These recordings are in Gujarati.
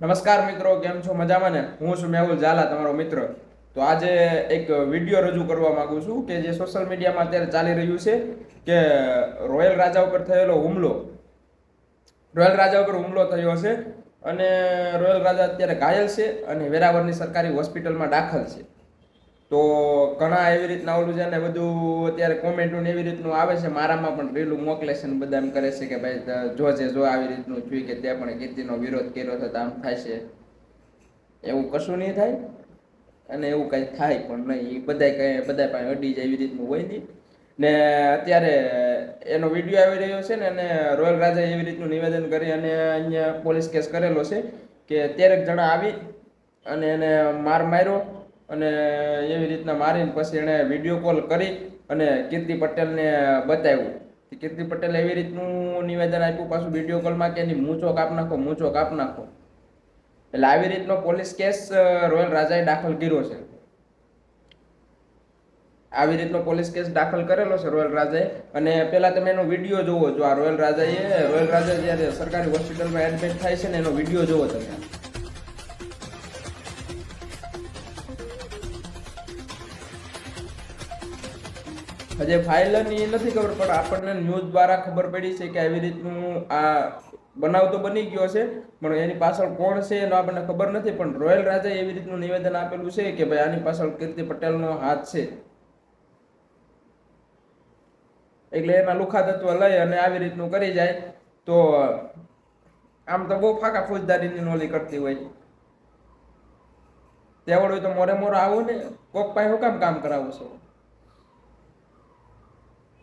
નમસ્કાર મિત્રો, કેમ છો? મજામાં ને? હું છું મેહુલ ઝાલા, તમારો મિત્ર. તો આજે એક વીડિયો રજૂ કરવા માંગુ છું કે જે સોશિયલ મીડિયામાં અત્યારે ચાલી રહ્યું છે કે રોયલ રાજા ઉપર થયેલો હુમલો. રોયલ રાજા ઉપર હુમલો થયો છે અને રોયલ રાજા અત્યારે ઘાયલ છે અને વેરાવળની સરકારી હોસ્પિટલમાં દાખલ છે. તો ઘણા એવી રીતના ઓલું છે ને બધું અત્યારે કોમેન્ટો ને એવી રીતનું આવે છે. મારામાં પણ રીલું મોકલે છે ને બધા એમ કરે છે કે ભાઈ જોજે જો આવી રીતનું થયું કે તે પણ કીર્તિનો વિરોધ કર્યો તો આમ થાય છે. એવું કશું નહીં થાય અને એવું કંઈ થાય પણ નહીં. એ બધાય કંઈ બધા પાસે અડી જાય એવી રીતનું હોય નહીં. ને અત્યારે એનો વીડિયો આવી રહ્યો છે ને, અને રોયલ રાજાએ એવી રીતનું નિવેદન કરી અને અહીંયા પોલીસ કેસ કરેલો છે કે તેરેક જણા આવી અને એને માર માર્યો. અને એવી રીતના મારીને પછી એણે વીડિયો કોલ કરી અને કીર્તિ પટેલને બતાવ્યું. કીર્તિ પટેલે એવી રીતનું નિવેદન આપ્યું, પાછું વીડિયો કોલમાં કે એની મૂંચો કાપ નાખો મૂંચો કાપ નાખો. એટલે આવી રીતનો પોલીસ કેસ રોયલ રાજાએ દાખલ કર્યો છે. આવી રીતનો પોલીસ કેસ દાખલ કરેલો છે રોયલ રાજાએ. અને પેલા તમે એનો વીડિયો જોવો જો આ રોયલ રાજાએ, રોયલ રાજા જ્યારે સરકારી હોસ્પિટલમાં એડમિટ થાય છે ને એનો વીડિયો જોવો તમે. હજે ફાઇલની નથી ખબર, પણ આપણને ન્યૂઝ દ્વારા ખબર પડી છે કે આવી રીતનું આ બનાવ તો બની ગયો છે, પણ એની પાછળ કોણ છે એનો આપણને ખબર નથી, પણ રોયલ રાજાએ એવી રીતનું નિવેદન આપેલું છે કે ભાઈ આની પાછળ કીર્તિ પટેલનો હાથ છે. એટલે એના લુખા તત્વ લઈ અને આવી રીતનું કરી જાય, તો આમ તો બહુ ફાકા ફોજદારીની નોલી કરતી હોય. તેવડ હોય તો મોરે મોરે આવો ને, કોક પાસે હું કામ કામ કરાવું છો?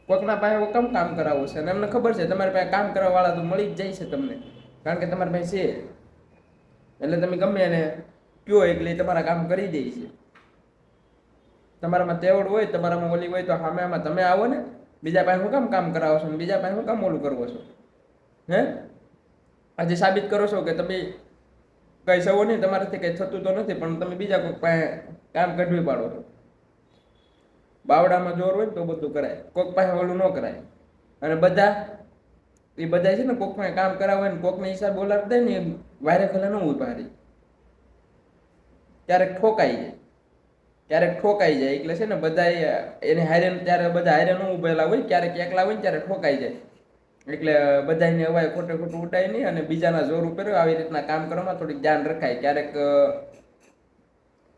કોકના પાસે કેમ કામ કરાવવું છે. અને એમને ખબર છે, તમારી પાસે કામ કરવાવાળા તો મળી જ જાય છે તમને. કારણ કે તમારી પાસે છે. એટલે તમે ગમે એને કયો એટલે તમારા કામ કરી દે છે. તમારામાં તેવડ હોય, તમારામાં ઓલી હોય તો સામે આમાં તમે આવો ને, બીજા પાસે હું કામ કામ કરાવો છો બીજા પાસે હું કામ ઓલું કરવો છો? હે? આજે સાબિત કરો છો કે તમે કઈ સવો નહીં, તમારાથી કઈ થતું તો નથી, પણ તમે બીજા કોઈ પાસે કામ કઢવી પાડો છો. બાવડામાં જોર હોય તો બધું કરાય. કોક પાસે ઓલું ન કરાય. અને બધા, એ બધા છે ને કોક પાસે કામ કરાવે ને કોકને હિસાબ બોલાવી દે ને વાયરે ખલે ન ઊભા ક્યારેક ઠોકાઈ જાય. ક્યારેક ઠોકાઈ જાય. એટલે છે ને બધા એને હારે ત્યારે બધા હારે ન ઉભેલા હોય, ક્યારેક એકલા હોય ને ત્યારે ઠોકાઈ જાય. એટલે બધાને અવાય ખોટે ખોટું ઉડાય નહીં અને બીજાના જોર ઉપર આવી રીતના કામ કરવામાં થોડીક ધ્યાન રખાય. ક્યારેક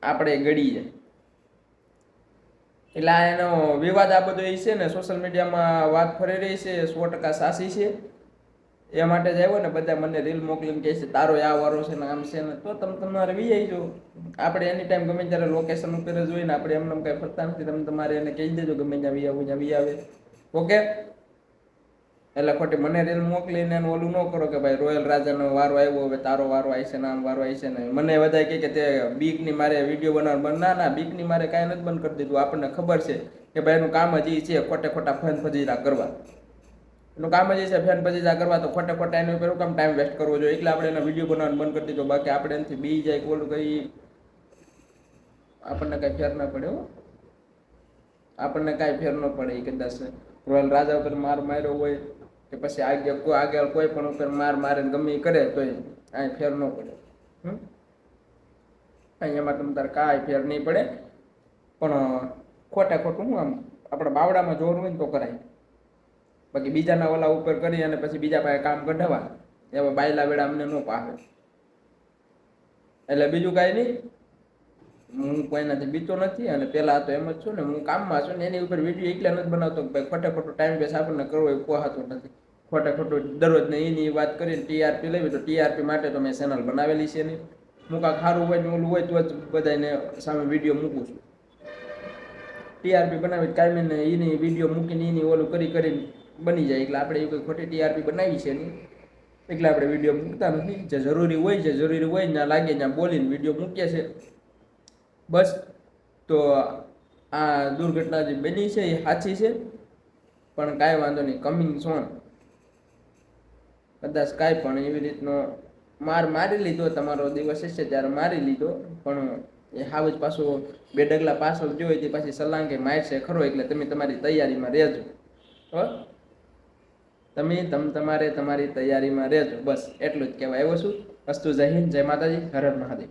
આપણે ગળી જાય એટલે આ એનો વિવાદ આ બધો એ છે ને સોશિયલ મીડિયામાં વાત ફરી રહી છે, સો ટકા સાચી છે. એ માટે જ આવ્યો ને, બધા મને રીલ મોકલીને કહે છે, તારો આ વારો છે ને, આમ છે ને. તો તમે, તમારે વી આવજો આપણે એની ટાઈમ ગમે ત્યારે લોકેશન ઉપર જ હોય ને, આપણે એમને કંઈ ફરતા નથી, તમે તમારે એને કહી દેજો ગમે ત્યાં વી આવું, ત્યાં વી આવે. ઓકે એટલે ખોટી મને રીલ મોકલીને ઓલું ન કરો કે ભાઈ રોયલ રાજાનો વારો આવ્યો, હવે તારો વારો આવશે ને આમ વારો આવશે ને. મને બધા કે તે બીકની મારે વીડિયો બનાવવાનું બંધ ના ના બીકની મારે કાંઈ નથી બંધ કરી દીધું. આપણને ખબર છે કે ભાઈ એનું કામ જ એ છે ખોટે ખોટા ફેન ફજીરા કરવા. એનું કામ જ એ છે ફેન ફજીરા કરવા, તો ખોટે ખોટા એનું પેલું કામ ટાઈમ વેસ્ટ કરવો જોઈએ? એટલે આપણે એને વીડિયો બનાવવાનું બંધ કરી દીધો. બાકી આપણે એનાથી બી જાય ઓલું કઈ આપણને કાંઈ ફેર ના પડે હો. આપણને કાંઈ ફેર ન પડે એ કદાચ. રોયલ રાજા ઉપર માર માર્યો હોય કે પછી આગે કોઈ આગળ કોઈ પણ ઉપર માર મારે ગમે કરે તો અહીં ફેર ન પડે. હમ? અહીંયામાં તમ તારે કાંઈ ફેર નહીં પડે. પણ ખોટા ખોટું હું આમ? આપણે બાવડામાં જોર હોય ને તો કરાય. બાકી બીજાના ઓલા ઉપર કરી અને પછી બીજા પાસે કામ કઢાવા એવા બાયલા વેડા અમને ન પાવે એટલે બીજું કાંઈ નહીં. હું કોઈનાથી બીતો નથી અને પેલા તો એમ જ છું ને હું કામમાં છું ને એની ઉપર વીડિયો એકલા નથી બનાવતો ભાઈ ખોટે ખોટો ટાઈમ વેસ્ટ આપણને કરવો એ પોહાતું નથી. ખોટે ખોટું દરરોજ ને એની વાત કરીને ટીઆરપી લેવી તો ટીઆરપી માટે તો મેં ચેનલ બનાવેલી છે નહીં હું કાંક સારું હોય ને ઓલું હોય તો જ બધાને સામે વીડિયો મૂકું છું. ટીઆરપી બનાવી કાંઈ એની વીડિયો મૂકીને એની ઓલું કરી કરીને બની જાય. એટલે આપણે એ કોઈ ખોટી ટીઆરપી બનાવી છે નહીં. એટલે આપણે વીડિયો મૂકતા નથી. જે જરૂરી હોય, જે જરૂરી હોય ના લાગે ત્યાં બોલીને વીડિયો મૂકીએ છે બસ, તો આ દુર્ઘટના જે બની છે એ સાચી છે, પણ કાંઈ વાંધો નહીં કમિંગ સોન કદાચ કાંઈ પણ એવી રીતનો માર મારી લીધો, તમારો દિવસ હશે ત્યારે મારી લીધો, પણ એ હાવ જ પાછો બે ડગલા પાછળ જોઈ તે પાછી સલાંગે મારશે ખરો, એટલે તમે તમારી તૈયારીમાં રહેજો. હો? તમે તમ તમારે તમારી તૈયારીમાં રહેજો, બસ, એટલું જ કહેવાય આવ્યો છું. અસ્તુ જય હિન્દ, જય માતાજી, હર હર મહાદેવ.